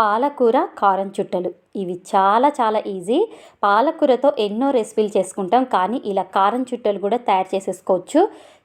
పాలకూర కారం చుట్టలు. ఇవి చాలా చాలా ఈజీ. పాలకూరతో ఎన్నో రెసిపీలు చేసుకుంటాం. కానీ ఇలా కారం చుట్టలు కూడా తయారు చేసేసుకోవచ్చు.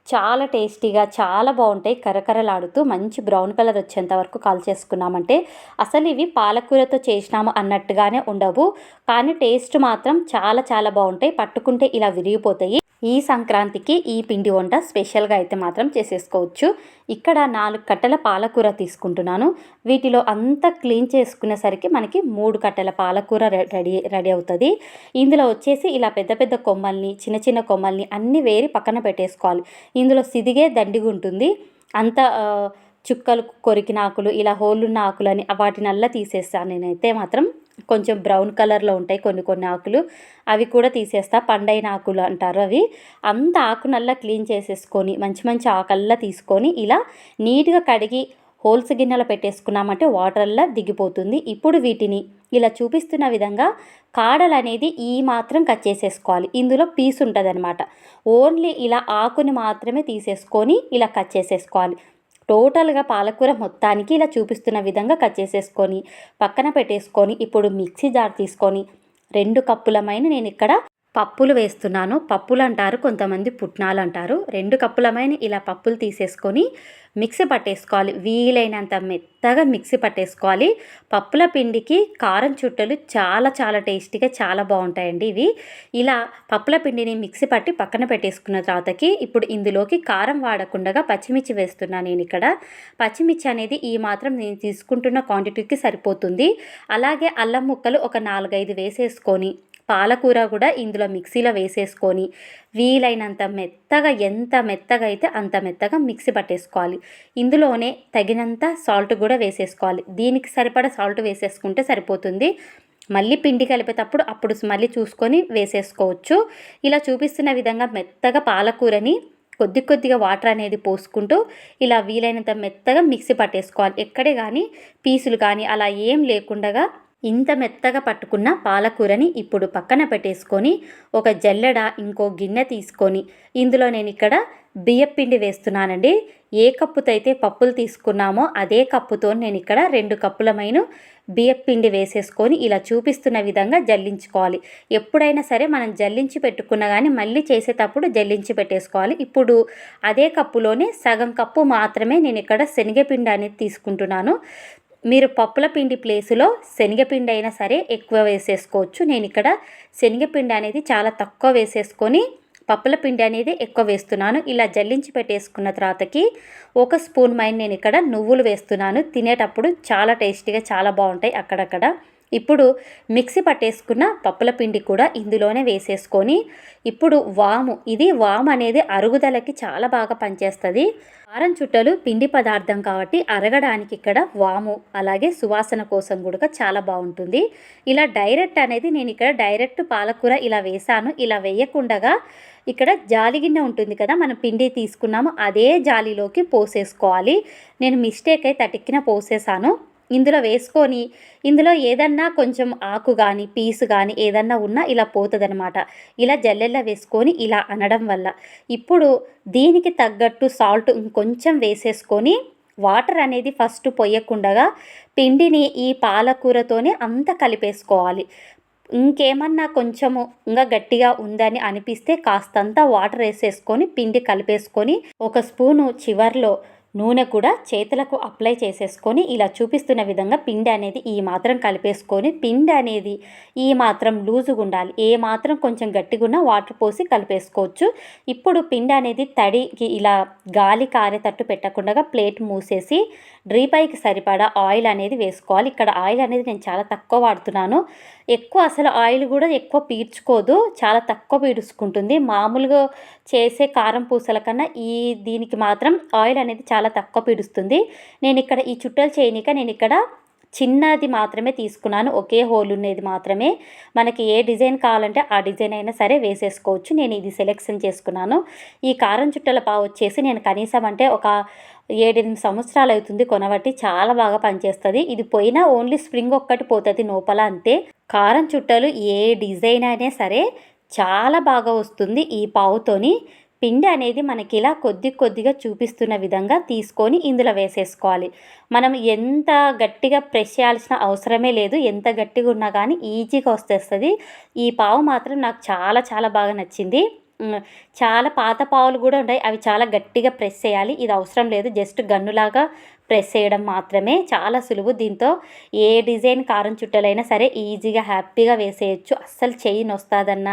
చాలా టేస్టీగా చాలా బాగుంటాయి. కరకరలాడుతూ మంచి బ్రౌన్ కలర్ వచ్చేంత వరకు కాల్ చేసుకున్నామంటే అసలు ఇవి పాలకూరతో చేసినాము అన్నట్టుగానే ఉండవు. కానీ టేస్ట్ మాత్రం చాలా చాలా బాగుంటాయి. పట్టుకుంటే ఇలా విరిగిపోతాయి. ఈ సంక్రాంతికి ఈ పిండి వంట స్పెషల్గా అయితే మాత్రం చేసేసుకోవచ్చు. ఇక్కడ నాలుగు కట్టెల పాలకూర తీసుకుంటున్నాను. వీటిలో అంతా క్లీన్ చేసుకునేసరికి మనకి మూడు కట్టెల పాలకూర రెడీ రెడీ అవుతుంది. ఇందులో వచ్చేసి ఇలా పెద్ద పెద్ద కొమ్మల్ని చిన్న చిన్న కొమ్మల్ని అన్నీ వేరి పక్కన పెట్టేసుకోవాలి. ఇందులో సిదిగే దండిగా ఉంటుంది అంత చుక్కలు కొరికిన ఆకులు ఇలా హోళ్ళున్న ఆకులని వాటినల్లా తీసేస్తాను. నేనైతే మాత్రం కొంచెం బ్రౌన్ కలర్లో ఉంటాయి కొన్ని కొన్ని ఆకులు. అవి కూడా తీసేస్తా. పండైన ఆకులు అంటారు అవి. అంత ఆకునల్లా క్లీన్ చేసేసుకొని మంచి మంచి ఆకల్లా తీసుకొని ఇలా నీట్గా కడిగి హోల్స్ గిన్నెలో పెట్టేసుకున్నామంటే వాటర్లా దిగిపోతుంది. ఇప్పుడు వీటిని ఇలా చూపిస్తున్న విధంగా కాడలు అనేది ఈ మాత్రం కట్ చేసేసుకోవాలి. ఇందులో పీస్ ఉంటుంది ఓన్లీ ఇలా ఆకుని మాత్రమే తీసేసుకొని ఇలా కట్ చేసేసుకోవాలి. టోటల్గా పాలకూర మొత్తానికి ఇలా చూపిస్తున్న విధంగా కట్ చేసేసుకొని పక్కన పెట్టేసుకొని ఇప్పుడు మిక్సీ జార్ తీసుకొని రెండు కప్పులమైన నేను ఇక్కడ పప్పులు వేస్తున్నాను. పప్పులు అంటారు కొంతమంది పుట్నాలు అంటారు రెండు కప్పులమైన ఇలా పప్పులు తీసేసుకొని మిక్సీ పట్టేసుకోవాలి. వీలైనంత మెత్తగా మిక్సీ పట్టేసుకోవాలి. పప్పుల పిండికి కారం చుట్టలు చాలా చాలా టేస్టీగా చాలా బాగుంటాయండి ఇవి. ఇలా పప్పుల పిండిని మిక్సీ పట్టి పక్కన పెట్టేసుకున్న తర్వాతకి ఇప్పుడు ఇందులోకి కారం వాడకుండా పచ్చిమిర్చి వేస్తున్నాను నేను ఇక్కడ. పచ్చిమిర్చి అనేది ఈ మాత్రం నేను తీసుకుంటున్న క్వాంటిటీకి సరిపోతుంది. అలాగే అల్లం ముక్కలు ఒక నాలుగైదు వేసేసుకొని పాలకూర కూడా ఇందులో మిక్సీలో వేసేసుకొని వీలైనంత మెత్తగా ఎంత మెత్తగా అయితే అంత మెత్తగా మిక్సీ పట్టేసుకోవాలి. ఇందులోనే తగినంత సాల్ట్ కూడా వేసేసుకోవాలి. దీనికి సరిపడా సాల్ట్ వేసేసుకుంటే సరిపోతుంది. మళ్ళీ పిండి కలిపేటప్పుడు అప్పుడు మళ్ళీ చూసుకొని వేసేసుకోవచ్చు. ఇలా చూపిస్తున్న విధంగా మెత్తగా పాలకూరని కొద్ది కొద్దిగా వాటర్ అనేది పోసుకుంటూ ఇలా వీలైనంత మెత్తగా మిక్సీ పట్టేసుకోవాలి. ఎక్కడే కానీ పీసులు కానీ అలా ఏం లేకుండా ఇంత మెత్తగా పట్టుకున్న పాలకూరని ఇప్పుడు పక్కన పెట్టేసుకొని ఒక జల్లెడ ఇంకో గిన్నె తీసుకొని ఇందులో నేను ఇక్కడ బియ్యపిండి వేస్తున్నానండి. ఏ కప్పుతో అయితే పప్పులు తీసుకున్నామో అదే కప్పుతో నేను ఇక్కడ రెండు కప్పులమైన బియ్యపిండి వేసేసుకొని ఇలా చూపిస్తున్న విధంగా జల్లించుకోవాలి. ఎప్పుడైనా సరే మనం జల్లించి పెట్టుకున్నా కానీ మళ్ళీ చేసేటప్పుడు జల్లించి పెట్టేసుకోవాలి. ఇప్పుడు అదే కప్పులోనే సగం కప్పు మాత్రమే నేను ఇక్కడ శనగపిండి అనేది తీసుకుంటున్నాను. మీరు పప్పుల పిండి ప్లేసులో శనగపిండి అయినా సరే ఎక్కువ వేసేసుకోవచ్చు. నేను ఇక్కడ శనగపిండి అనేది చాలా తక్కువ వేసేసుకొని పప్పుల పిండి అనేది ఎక్కువ వేస్తున్నాను. ఇలా జల్లించి పెట్టేసుకున్న తర్వాతకి ఒక స్పూన్ మైన్ నేను ఇక్కడ నువ్వులు వేస్తున్నాను. తినేటప్పుడు చాలా టేస్టీగా చాలా బాగుంటాయి అక్కడక్కడ. ఇప్పుడు మిక్సీ పట్టేసుకున్న పప్పుల పిండి కూడా ఇందులోనే వేసేసుకొని ఇప్పుడు వాము. ఇది వాము అనేది అరుగుదలకి చాలా బాగా పనిచేస్తుంది. కారం చుట్టలు పిండి పదార్థం కాబట్టి అరగడానికి ఇక్కడ వాము అలాగే సువాసన కోసం కూడా చాలా బాగుంటుంది. ఇలా డైరెక్ట్ అనేది నేను ఇక్కడ డైరెక్ట్ పాలకూర ఇలా వేసాను. ఇలా వేయకుండగా ఇక్కడ జాలి గిన్నె ఉంటుంది కదా మనం పిండి తీసుకున్నాము అదే జాలిలోకి పోసేసుకోవాలి. నేను మిస్టేక్ అయి తటిక్కిన పోసేసాను. ఇందులో వేసుకొని ఇందులో ఏదన్నా కొంచెం ఆకు కానీ పీసు కానీ ఏదన్నా ఉన్నా ఇలా పోతుందనమాట ఇలా జల్లెల్లా వేసుకొని ఇలా అనడం వల్ల. ఇప్పుడు దీనికి తగ్గట్టు సాల్ట్ ఇంకొంచెం వేసేసుకొని వాటర్ అనేది ఫస్ట్ పొయ్యకుండగా పిండిని ఈ పాలకూరతోనే అంతా కలిపేసుకోవాలి. ఇంకేమన్నా కొంచెము ఇంకా గట్టిగా ఉందని అనిపిస్తే కాస్తంత వాటర్ వేసేసుకొని పిండి కలిపేసుకొని ఒక స్పూను చివర్లో నూనె కూడా చేతులకు అప్లై చేసేసుకొని ఇలా చూపిస్తున్న విధంగా పిండి అనేది ఈ మాత్రం కలిపేసుకొని పిండి అనేది ఈ మాత్రం లూజుగా ఉండాలి. ఏ మాత్రం కొంచెం గట్టిగా వాటర్ పోసి కలిపేసుకోవచ్చు. ఇప్పుడు పిండి అనేది తడికి ఇలా గాలి కారేటట్టు పెట్టకుండా ప్లేట్ మూసేసి డ్రీపైకి సరిపడా ఆయిల్ అనేది వేసుకోవాలి. ఇక్కడ ఆయిల్ అనేది నేను చాలా తక్కువ వాడుతున్నాను. ఎక్కువ అసలు ఆయిల్ కూడా ఎక్కువ పీడ్చుకోదు. చాలా తక్కువ పీడ్చుకుంటుంది. మామూలుగా చేసే కారం పూసల కన్నా ఈ దీనికి మాత్రం ఆయిల్ అనేది చాలా తక్కువ పిడుస్తుంది. నేను ఇక్కడ ఈ చుట్టలు చేయనిక నేను ఇక్కడ చిన్నది మాత్రమే తీసుకున్నాను. ఒకే హోల్ ఉన్నది మాత్రమే. మనకి ఏ డిజైన్ కావాలంటే ఆ డిజైన్ అయినా సరే వేసేసుకోవచ్చు. నేను ఇది సెలెక్షన్ చేసుకున్నాను. ఈ కారం చుట్టల పావు వచ్చేసి నేను కనీసం అంటే ఒక ఏడెనిమిది సంవత్సరాలు అవుతుంది కొనబట్టి చాలా బాగా పనిచేస్తుంది. ఇది పోయినా ఓన్లీ స్ప్రింగ్ ఒక్కటి పోతుంది లోపల అంతే. కారం చుట్టలు ఏ డిజైన్ అయినా సరే చాలా బాగా వస్తుంది ఈ పావుతోని. పిండి అనేది మనకి ఇలా కొద్ది కొద్దిగా చూపిస్తున్న విధంగా తీసుకొని ఇందులో వేసేసుకోవాలి. మనం ఎంత గట్టిగా ప్రెస్ చేయాల్సిన అవసరమే లేదు. ఎంత గట్టిగా ఉన్నా కానీ ఈజీగా వస్తేస్తుంది ఈ పావు మాత్రం నాకు చాలా చాలా బాగా నచ్చింది. చాలా పాత పావులు కూడా ఉంటాయి. అవి చాలా గట్టిగా ప్రెస్ చేయాలి. ఇది అవసరం లేదు. జస్ట్ గన్నులాగా ప్రెస్ చేయడం మాత్రమే చాలా సులువు. దీంతో ఏ డిజైన్ కారం చుట్టలైనా సరే ఈజీగా హ్యాపీగా వేసేయచ్చు. అస్సలు చెయ్యి నొస్తుందన్న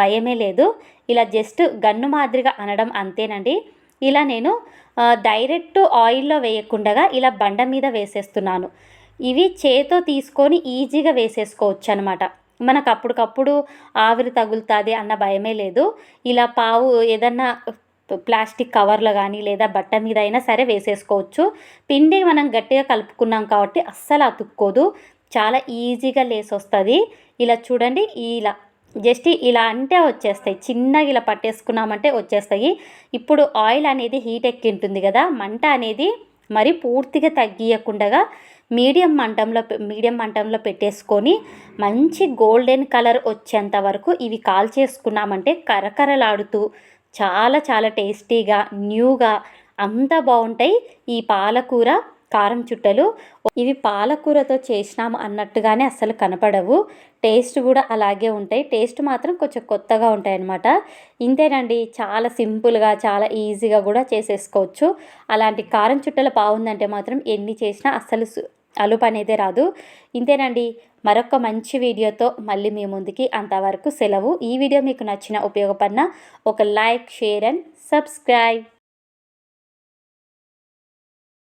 భయమే లేదు. ఇలా జస్ట్ గన్ను మాదిరిగా అనడం అంతేనండి. ఇలా నేను డైరెక్ట్ ఆయిల్లో వేయకుండా ఇలా బండ మీద వేసేస్తున్నాను. ఇవి చేతో తీసుకొని ఈజీగా వేసేసుకోవచ్చు అనమాట మనకు అప్పటికప్పుడు ఆవిరి తగులుతుంది అన్న భయమే లేదు. ఇలా పావు ఏదన్నా ప్లాస్టిక్ కవర్లో కానీ లేదా బట్ట మీద అయినా సరే వేసేసుకోవచ్చు. పిండి మనం గట్టిగా కలుపుకున్నాం కాబట్టి అస్సలు అతుక్కోదు. చాలా ఈజీగా లేసి వస్తుంది ఇలా చూడండి ఇలా జస్ట్ ఇలా అంటే వచ్చేస్తాయి. చిన్నగా ఇలా పట్టేసుకున్నామంటే వచ్చేస్తాయి. ఇప్పుడు ఆయిల్ అనేది హీట్ ఎక్కి ఉంటుంది కదా మంట అనేది మరి పూర్తిగా తగ్గియకుండా మీడియం మంటంలో మీడియం మంటంలో పెట్టేసుకొని మంచి గోల్డెన్ కలర్ వచ్చేంత వరకు ఇవి కాల్ చేసుకున్నామంటే కరకరలాడుతూ చాలా చాలా టేస్టీగా న్యూగా అంత బాగుంటాయి. ఈ పాలకూర కారం చుట్టలు ఇవి పాలకూరతో చేసినాము అన్నట్టుగానే అస్సలు కనపడవు. టేస్ట్ కూడా అలాగే ఉంటాయి. టేస్ట్ మాత్రం కొంచెం కొత్తగా ఉంటాయి అన్నమాట ఇంతేనండి చాలా సింపుల్గా చాలా ఈజీగా కూడా చేసేసుకోవచ్చు. అలాంటి కారం చుట్టలు బాగుందంటే మాత్రం ఎన్ని చేసినా అస్సలు అలుపు అనేది రాదు. ఇంతేనండి. మరొక మంచి వీడియోతో మళ్ళీ మీ ముందుకి అంతవరకు సెలవు. ఈ వీడియో మీకు నచ్చిన ఉపయోగపడిన ఒక లైక్ షేర్ అండ్ సబ్స్క్రైబ్.